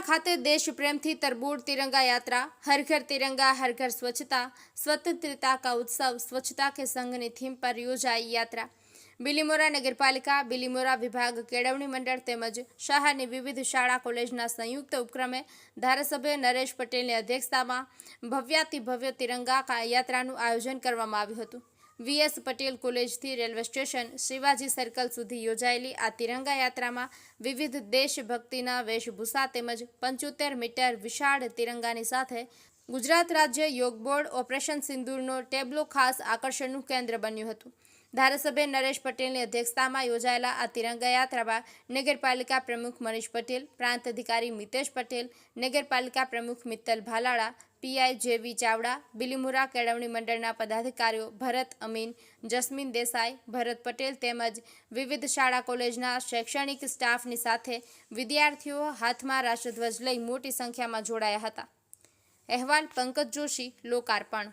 ખાતે દેશપ્રેમથી તરબૂળ તિરંગા યાત્રા હર ઘર તિરંગા હર ઘર સ્વચ્છતા, સ્વતંત્રતા કા ઉત્સવ, સ્વચ્છતા કે સંઘની થીમ પર યોજાઈ યાત્રા. બિલીમોરા નગરપાલિકા, બિલીમોરા વિભાગ, કેળવણી મંડળ તેમજ શહેરની વિવિધ શાળા કોલેજના સંયુક્ત ઉપક્રમે ધારાસભ્ય નરેશ પટેલની અધ્યક્ષતામાં ભવ્યાતિ ભવ્ય તિરંગા યાત્રાનું આયોજન કરવામાં આવ્યું હતું. વીએસ પટેલ કોલેજથી રેલવે સ્ટેશન શિવાજી સર્કલ સુધી યોજાયેલી આ તિરંગા યાત્રામાં વિવિધ દેશભક્તિના વેશભૂષા તેમજ પંચોતેર મીટર વિશાળ તિરંગાની સાથે ગુજરાત રાજ્ય યોગ બોર્ડ ઓપરેશન સિંદૂરનો ટેબ્લો ખાસ આકર્ષણનું કેન્દ્ર બન્યું હતું. ધારાસભ્ય નરેશ પટેલની અધ્યક્ષતામાં યોજાયેલા આ તિરંગા યાત્રામાં નગરપાલિકા પ્રમુખ મનીષ પટેલ, પ્રાંત અધિકારી મિતેશ પટેલ, નગરપાલિકા પ્રમુખ મિત્તલ ભાલાળા પીઆઈ જેવી ચાવડા, બિલીમુરા કેળવણી મંડળના પદાધિકારીઓ ભરત અમીન, જસ્મીન દેસાઈ, ભરત પટેલ તેમજ વિવિધ શાળા કોલેજના શૈક્ષણિક સ્ટાફની સાથે વિદ્યાર્થીઓ હાથમાં રાષ્ટ્રધ્વજ લઈ મોટી સંખ્યામાં જોડાયા હતા. અહેવાલ પંકજ જોશી લોકાર્પણ